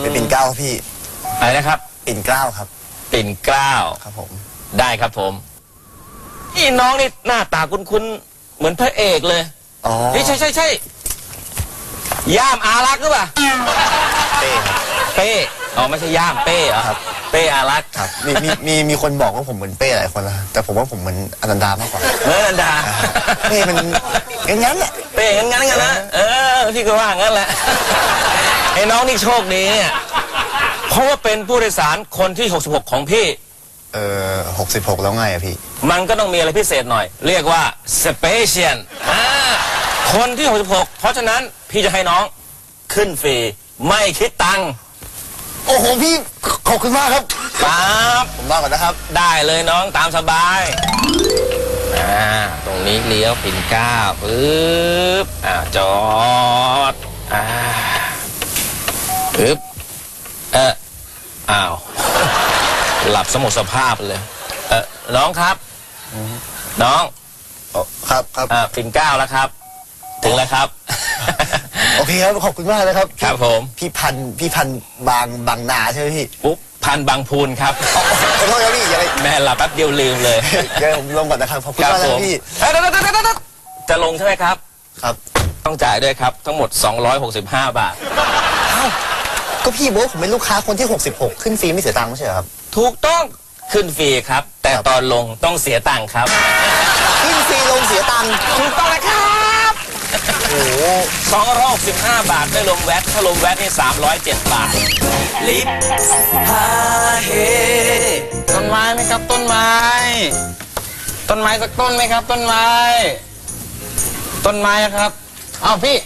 ไปปิ่นเกล้าพี่ อะไรนะครับ ปิ่นเกล้าครับ ปิ่นเกล้าครับผม ได้ครับผมนี่น้องนี่หน้าตาคุ้นๆเหมือนพระเอกเลยอ๋อใช่ใช่ใช่ย่ามอารักหรือเปล่าเป้เป้อ๋อไม่ใช่ย่ามเป้เหรอครับ เป้อารักครับมีมีมีมีคนบอกว่าผมเหมือนเป้หลายคนแล้แต่ผมว่าผมเหมือนอนันดามากกว่าเหมือนอนันดา เป้มันงั้นแหละ เป้งั้นงั้นกันนะเออพี่ก็ว่างั้นแหละไอ้น้องนี่โชคดีเนี่ยเพราะว่าเป็นผู้โดยสารคนที่ 66 ของพี่ เออหกสิบหกแล้วไงอะพี่ มันก็ต้องมีอะไรพิเศษหน่อย เรียกว่าสเปเชียลคนที่ 66 เพราะฉะนั้นพี่จะให้น้องขึ้นฟรีไม่คิดตังค์โอ้โหพี่ ขอบคุณมากครับ ครับ ผมมาก่อนนะครับ ได้เลยน้องตามสบาย อ่าตรงนี้เลี้ยวปิ่นเกล้าปึ๊บอ่าจอดอ่าปึ๊บเอออ้าว หลับสมดสภาพเลย เออน้องครับ น้องอ๋อครับครับ อ่าปิ่นเกล้าแล้วครับ ถึงแล้วครับ โอเคครับ ขอบคุณมากนะครับครับผม พี่พันธุ์พี่พันธุ์บางบางนาใช่ไหมพี่ ปุ๊บพันบางพูนครับข อโทษครับพี่อย่าไปแม่หลับแป๊บเดียวลืมเลยเดี๋ยวผมลงก่อนนะครับขอบคุณครับมากนะผมพี่เอ้ยเดี๋ยวเดี๋ยวเดี๋ยวเดี๋ยวจะลงใช่ไหมครับ ครับ ต้องจ่ายด้วยครับ ทั้งหมด 265 บาท ก็พี่บอกว่าผมเป็นลูกค้าคนที่ 66 ขึ้นฟรีไม่เสียตังค์ไม่ใช่เหรอครับ ถูกต้องขึ้นฟรีครับ แต่ตอนลงต้องเสียตังค์ครับ ขึ้นฟรีลงเสียตังค์ถูกต้องแล้วครับโอ้โห265 บาทไม่รวมแวตถ้ารวมแวตนี่307 บาทลิฟต์พาเฮต้น ไม้ไหมครับ ต้นไม้ ต้นไม้สักต้นไหมครับ ต้นไม้ ต้นไม้อะครับอ้าวพี่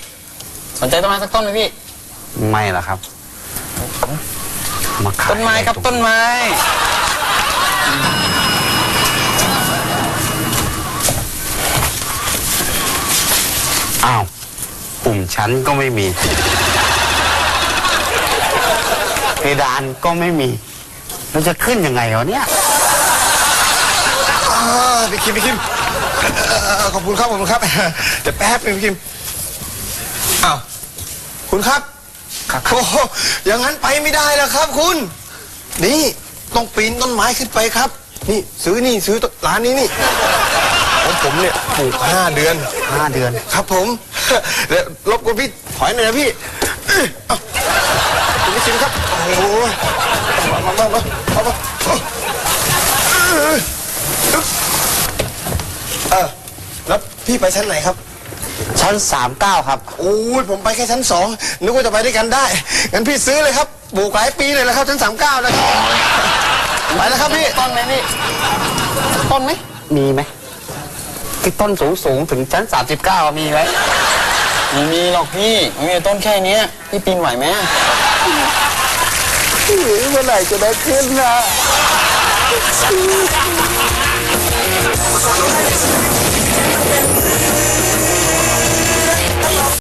สนใจต้นไม้สักต้นไหมพี่ ไม่ละครับมาขายต้นไม้ครับอะต้นไม้ อ้าวปุ่มชั้นก็ไม่มีเพดานก็ไม่มี เราจะขึ้นยังไงวะเนี่ยอ่าพี่คิมพี่คิมเอ่อขอบคุณครับขอบคุณครับเดี๋ยวแป๊บนึงพี่คิมอ้าวคุณครับโอ้โหอย่างนั้นไปไม่ได้แล้วครับ คุณ นี่ต้องปีนต้นไม้ขึ้นไปครับ นี่ซื้อนี่ซื้อต้นร้านนี้นี่ของผมเนี่ยปลูกห้าเดือน ห้าเดือน ครับผม เดี๋ยวรบกวนพี่ถอยหน่อยนะพี่เอ้ยเอาคุณพี่ชิมครับโอ้โห มามามาเอามาเออแล้วพี่ไปชั้นไหนครับ ชั้นสามเก้าครับโอ้ยผมไปแค่ชั้นสองนึกว่าจะไปด้วยกันได้งั้นพี่ซื้อเลยครับปลูกหลายปีเลยแล้วครับชั้นสามเก้านะครับไปแล้วครับพี่ต้นไหมพี่ต้นไหมมีไหมที่ต้นสูงสูงถึงชั้นสามสิบเก้ามีไหมไม่มีหรอกพี่ม่มีต้นแค่นี้พี่ปีนไหวไหม เมื่อไหร่จะได้ขึ้นนะ